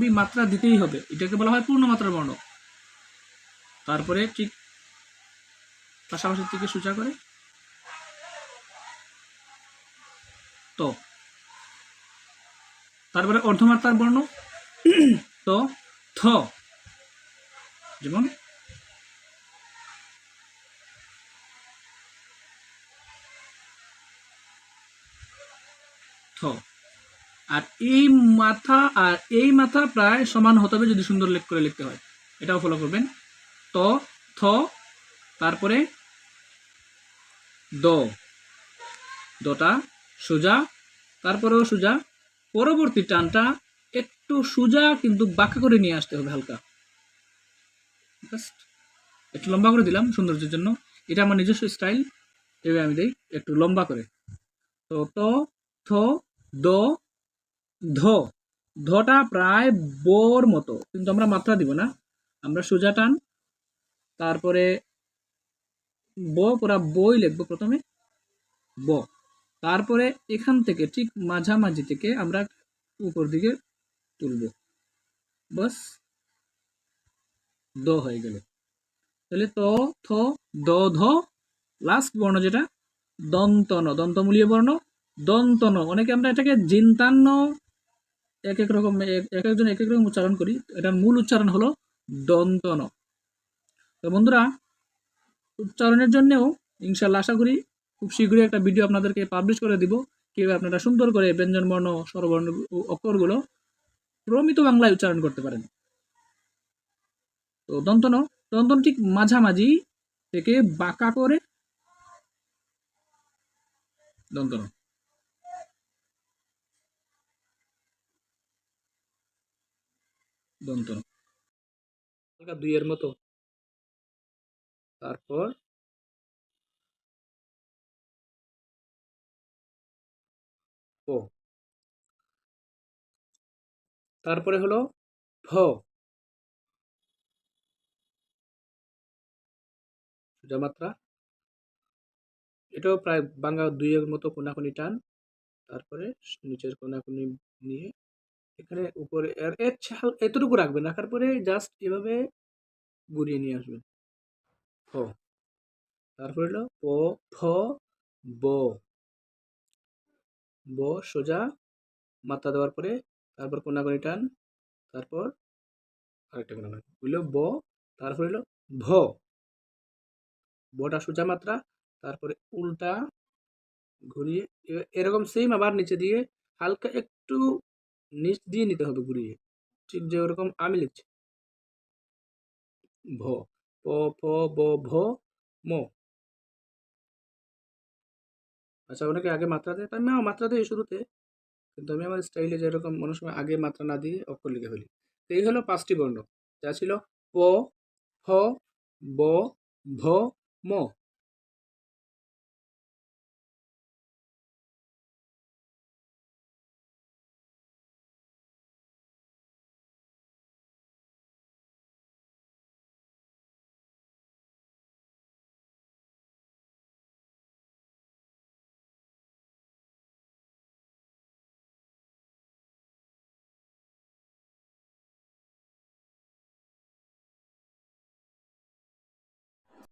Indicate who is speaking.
Speaker 1: B মাত্রা দিতেই হবে। এটাকে বলা হয় পূর্ণ মাত্রার বর্ণ। তারপরে ঠিক পাশাপাশি থেকে সোজা করে তো, তারপরে অর্ধমাত্রার বর্ণ। তো, থ, যেমন থ। আর এই মাথা আর এই মাথা প্রায় সমান হতে হবে যদি সুন্দর লেখ করে লিখতে হয়। এটাও ফলো করবেন। ত, থ, তারপরে দ। দটা সোজা, তারপরেও সোজা। পরবর্তী টানটা একটু সোজা কিন্তু বাঁকা করে নিয়ে আসতে হবে হালকা। একটু লম্বা করে দিলাম সৌন্দর্যের জন্য। এটা আমার নিজস্ব স্টাইল, এভাবে আমি দিই, একটু লম্বা করে। তো, ত, থ, দ ধ। ধটা প্রায় বোর মতো। কিন্তু আমরা মাত্রা দিব না। আমরা সোজা টান। তারপরে ব, পুরা বই লিখব প্রথমে। ব। তারপরে এখান থেকে ঠিক মাঝামাঝি থেকে আমরা উপর দিকে তুলব। বাস। দ হয়ে গেল। তাহলে ত, থ, দ, ধ। লাস্ট বর্ণ যেটা, দন্তন। দন্তমূলীয় বর্ণ। দন্তন। অনেকে আমরা এটাকে জিন্তান্ন এক এক রকম, এক এক একজন এক এক রকম উচ্চারণ করি। এটার মূল উচ্চারণ হলো দন্তন তো বন্ধুরা, উচ্চারণের জন্যেও ইনশাল্লাহ আশা করি খুব শীঘ্রই একটা ভিডিও আপনাদেরকে পাবলিশ করে দিব। কীভাবে আপনারা সুন্দর করে ব্যঞ্জন, বর্ণ, স্বরবর্ণ অক্ষরগুলো প্রমিত বাংলায় উচ্চারণ করতে পারেন। তো দন্তন দন্তন ঠিক মাঝামাঝি থেকে বাঁকা করে দন্তন হালকা দুইয়ের মতো। তারপর ও। তারপরে হলো ফ। মাত্রা এটাও প্রায় বাংলা দুইয়ের মতো কোনাকুনি টান। তারপরে নিচের কোনাকুনি নিয়ে এখানে উপরে, আর এর এতটুকু রাখবেন, রাখার পরে জাস্ট এভাবে ঘুরিয়ে নিয়ে আসবেন। ফ। তারপরে হলো প, ফ, ব। ব সোজা, মাত্রা দেওয়ার পরে তারপর কোনাকুনি টান, তারপর আরেকটা কোনাকুনি। হইল ব, তারপরে হলো ভ। বটা সোজা মাত্রা, তারপরে উল্টা ঘুরিয়ে এরকম সেম আবার নিচে দিয়ে হালকা একটু নিচ দিয়ে নিতে হবে ঘুরিয়ে। ঠিক যে ওরকম আমি লিখছি। ভ, প ফ ব, ভ, ম। আচ্ছা অনেকে আগে মাত্রা দেয় আমি মাত্রা দিই শুরুতে। কিন্তু আমি আমার স্টাইলে যেরকম মনে সময় আগে মাত্রা না দিয়ে অক্ষর লিখে ফেলি। তো এই হলো পাঁচটি বর্ণ। যা ছিল প ফ ব, ভ, ম।